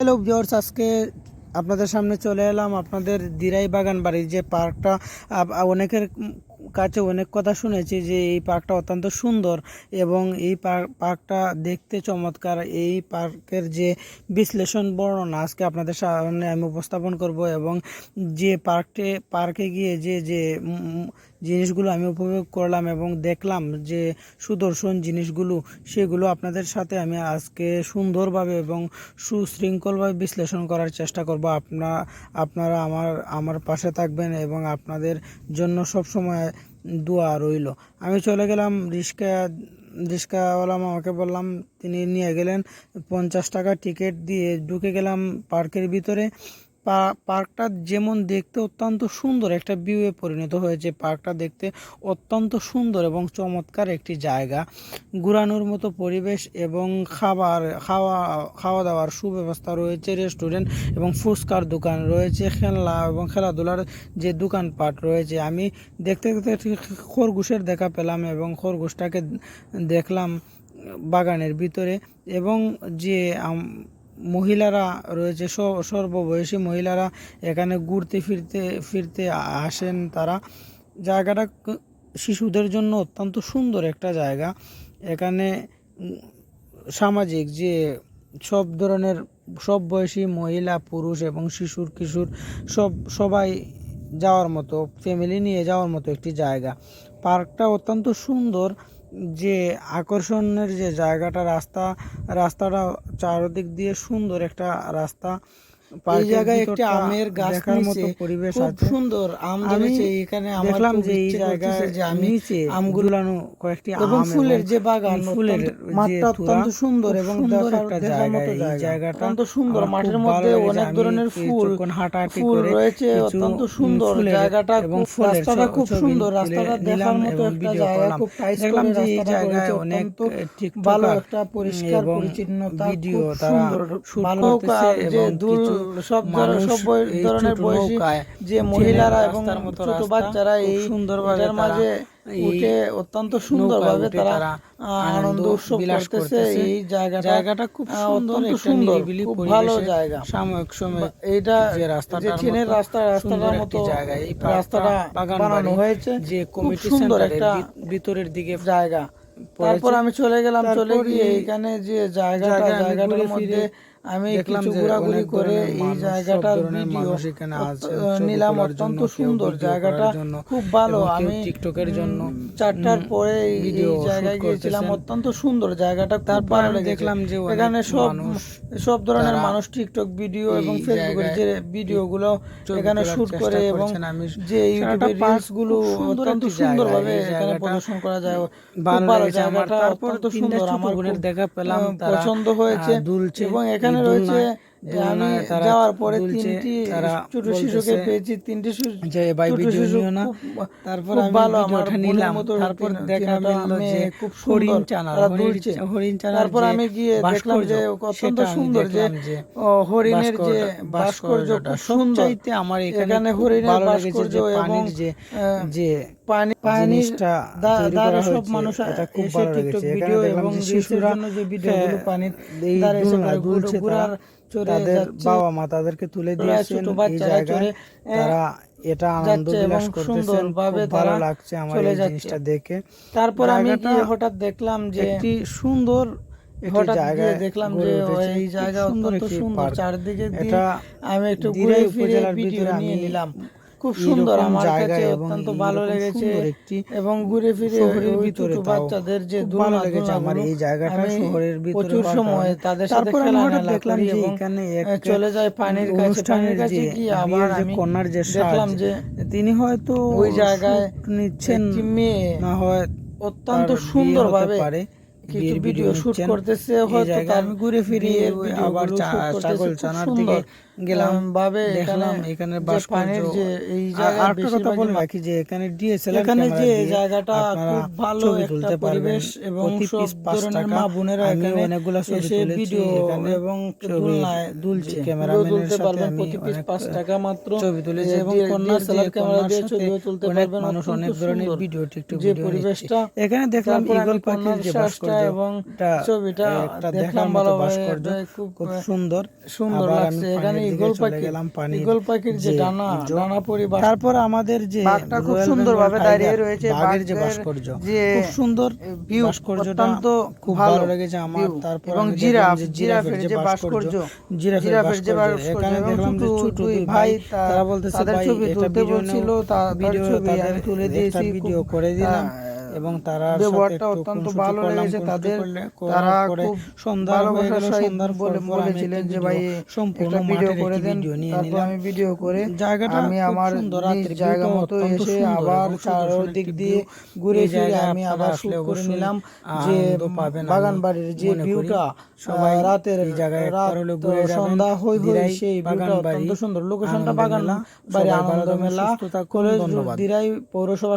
Hello viewers আজকে আপনাদের সামনে চলে এলাম আপনাদের দিরাই বাগান বাড়ির যে পার্কটা। অনেকের কাছে অনেক কথা শুনেছি যে এই পার্কটা অত্যন্ত সুন্দর এবং এই পার্ক- পার্কটা দেখতে চমৎকার। এই পার্কের যে বিশ্লেষণ বর্ণনা আজকে আপনাদের সামনে আমি উপস্থাপন করব এবং যে পার্কটে পার্কে গিয়ে যে যে জিনিসগুলো আমি উপভোগ করলাম এবং দেখলাম যে সুদর্শন জিনিসগুলো, সেগুলো আপনাদের সাথে আমি আজকে সুন্দরভাবে এবং সুশৃঙ্খলভাবে বিশ্লেষণ করার চেষ্টা করব। আপনা, আপনারা আমার আমার পাশে থাকবেন এবং আপনাদের জন্য সব সময় দোয়া রইল। আমি চলে গেলাম রিক্সা, রিক্সাওয়ালা আমাকে বললাম, তিনি নিয়ে গেলেন পঞ্চাশ টাকা টিকিট দিয়ে ঢুকে গেলাম পার্কের ভিতরে। পার্কটা যেমন দেখতে অত্যন্ত সুন্দর, একটা ভিউয়ে পরিণত হয়েছে। পার্কটা দেখতে অত্যন্ত সুন্দর এবং চমৎকার একটি জায়গা। ঘুরানোর মতো পরিবেশ এবং খাবার, খাওয়া খাওয়া দাওয়ার সুব্যবস্থা রয়েছে, রেস্টুরেন্ট এবং ফুচকার দোকান রয়েছে, খেলনা এবং খেলাধুলার যে দোকানপাট রয়েছে। আমি দেখতে দেখতে খরগোশের দেখা পেলাম এবং খরগোশটাকে দেখলাম বাগানের ভিতরে এবং যে মহিলারা রয়েছে সর্ববয়সী মহিলারা এখানে ঘুরতে, ফিরতে ফিরতে আসেন তারা। জায়গাটা শিশুদের জন্য অত্যন্ত সুন্দর একটা জায়গা। এখানে সামাজিক যে সব ধরনের সব বয়সী মহিলা, পুরুষ এবং শিশুর কিশোর সব, সবাই যাওয়ার মতো, ফ্যামিলি নিয়ে যাওয়ার মতো একটি জায়গা। পার্কটা অত্যন্ত সুন্দর। যে আকর্ষণের যে জায়গাটা রাস্তা রাস্তাটা চারদিক দিয়ে সুন্দর একটা রাস্তা। এই জায়গায় একটি আমের গাছ মতো পরিবেশ আছে। সুন্দর আম ধরেছে এখানে দেখলাম যে এই জায়গায় যে আমি আমগুলো কয়েকটি এবং ফুলের যে বাগান ফুলের মাঠটা অত্যন্ত সুন্দর এবং দেখার দেখার মতো জায়গা। অত্যন্ত সুন্দর। মাঠের মধ্যে অনেক ধরনের ফুল হাঁটাহাঁটি ফুল রয়েছে অত্যন্ত সুন্দর। জায়গাটা এবং রাস্তাটা খুব সুন্দর। রাস্তাটা দেখার মতো একটা জায়গা খুব দেখলাম যে এই জায়গায় অনেক ঠিক ভালো একটা পরিষ্কার পরিচ্ছন্নতা ভিডিও তারা ভালো যে দুল সব সব ধরনের বয়সী যে মহিলারা এবং ছোট বাচ্চারা এই সুন্দরভাবে মাঝে উঠে অত্যন্ত সুন্দরভাবে তারা আনন্দ উৎসব করতেছে। এই জায়গাটা জায়গাটা খুব সুন্দর সুন্দর খুব ভালো জায়গা। সাময়িক সময় এইটা যে রাস্তাটা যে চীনের রাস্তা রাস্তাটার মতো জায়গা এই রাস্তাটা বানানো হয়েছে যে কমিটি সুন্দর একটা ভিতরের দিকে জায়গা। তারপর আমি চলে গেলাম চলে গিয়ে এখানে যে জায়গাটা জায়গাটার মধ্যে আমি কিছু ঘোরাঘুরি করে এই জায়গাটার ভিডিও নিলাম অত্যন্ত সুন্দর জায়গাটা খুব ভালো। আমি টিকটকের জন্য চারটার পরে এই জায়গায় গিয়েছিলাম অত্যন্ত সুন্দর জায়গাটা ভালো দেখলাম যে এখানে সব সব ধরনের মানুষ টিকটক ভিডিও এবং ফেসবুকের যে ভিডিওগুলো এখানে শুট করে এবং যে ইউটিউবের রিলসগুলো অত্যন্ত সুন্দরভাবে এখানে প্রদর্শন করা যায়। ভালো জায়গাটা অত্যন্ত সুন্দর। আমার দেখা পেলাম পছন্দ হয়েছে। এবং এখানে রয়েছে আমি যাওয়ার পরে তিনটি ছোট শিশুকে পেয়েছি তিনটি তারপর ভালো আমার নিলাম। তারপর দেখা মিলল যে খুব হরিণ চানা হরিণ চানা তারপর আমি গিয়ে দেখলাম যে অত্যন্ত সুন্দর যে হরিণের যে ভাস্কর্য খুব সুন্দর। আমার এখানে হরিণের ভাস্কর্য এবং যে পানি পানিটা দ্বারা সব মানুষ এটা খুব ভালো লেগেছে ভিডিও এবং শিশুরা যে ভিডিওগুলো পানির দ্বারা এসে বাবা মা তাদেরকে তুলে দিয়েছেন এই জায়গায়। তারা এটা আনন্দ বিলাস করতেছেন। ভালো লাগছে আমার এই জিনিসটা দেখে। তারপর আমি হঠাৎ দেখলাম যে একটি সুন্দর হঠাৎ জায়গায় দেখলাম যে এই জায়গা অত্যন্ত সুন্দর। চারদিকে এটা আমি একটু ঘুরে ফিরে ভিডিও নিয়ে নিলাম। খুব সুন্দর। আমার কাছে অত্যন্ত ভালো লেগেছে। এবং ঘুরে ফিরে শহরের ভিতরে বাচ্চাদের যে ভালো লেগেছে আমার এই জায়গাটা শহরের ভিতরে প্রচুর সময় তাদের সাথে খেলা দেখলাম যে এখানে চলে যায় পানির কাছে। পানির কাছে কি আবার আমি কন্যার যে দেখলাম যে তিনি হয়তো ওই জায়গায় নিচ্ছেন মেয়ে না হয় অত্যন্ত সুন্দরভাবে পারে কিছু ভিডিও শুট করতেছে হয়তো আমি ঘুরে ফিরে আবার ছাগল চানার দিকে গেলাম ভাবে দেখলাম এখানে বাস পানির যে এই জায়গা আরেকটা কথা বলে রাখি যে এখানে ডিএসএলআর এখানে যে জায়গাটা খুব ভালো একটা পরিবেশ এবং সব ধরনের মা বোনেরা এখানে অনেকগুলো ছবি ভিডিও এবং দুলনায় দুলছে। ক্যামেরা তুলতে পারবেন প্রতি পিস 5 টাকা মাত্র। ছবি তুলেছে এবং কন্যা সেলফি ক্যামেরা দিয়ে ছবিও তুলতে পারবেন। মানুষ অনেক ধরনের ভিডিও টিকটক যে পরিবেশটা এখানে দেখলাম ইগল পাখির যে ভাস্কর্য। এবং ছবিটা দেখলাম ভালোভাবে ভাস্কর্য। খুব সুন্দর। সুন্দর লাগছে। এখানে ইগল পাখি গেলাম, ইগল পাখির যে যে ডানা ডানা পরিবার তারপর আমাদের যে বাঘটা খুব সুন্দরভাবে দাঁড়িয়ে রয়েছে, বাঘের যে ভাস্কর্য খুব সুন্দর view ভাস্কর্যটা খুব ভালো লেগেছে আমার তারপর এবং জিরাফ, জিরাফের যে ভাস্কর্য, জিরাফের জিরাফের যে ভাস্কর্য ভাস্কর্য এখানে দেখলাম যে ছোট ছোট দুই দুই ভাই ভাই তা- তারা বলতেছে ভাই এটা ভিডিও বলছিল, তা- ভিডিও তাদের তুলে দিয়েছি, ভিডিও করে দিলাম। এবং তারা ব্যবহারটা অত্যন্ত ভালো লেগেছে তাদের তারা খুব সন্ধ্যা হয়ে গেল সন্ধ্যার বলে- বলেছিলেন যে ভাই সম্পূর্ণ ভিডিও করে দেন তারপর আমি ভিডিও করে জায়গাটা আমি আমার সুন্দর, জায়গা মতো এসে আবার চারদিক দিয়ে। ঘুরে ফিরে আমি আবার শুট করে নিলাম যে বাগান বাড়ির যে ভিউটা সবাই রাতের এই জায়গায়। সন্ধ্যা হই হই সেই ভিউটা অত্যন্ত সুন্দর লোকেশনটা বাগান। বাড়ি আনন্দ মেলা কলেজ। দিরাই পৌরসভা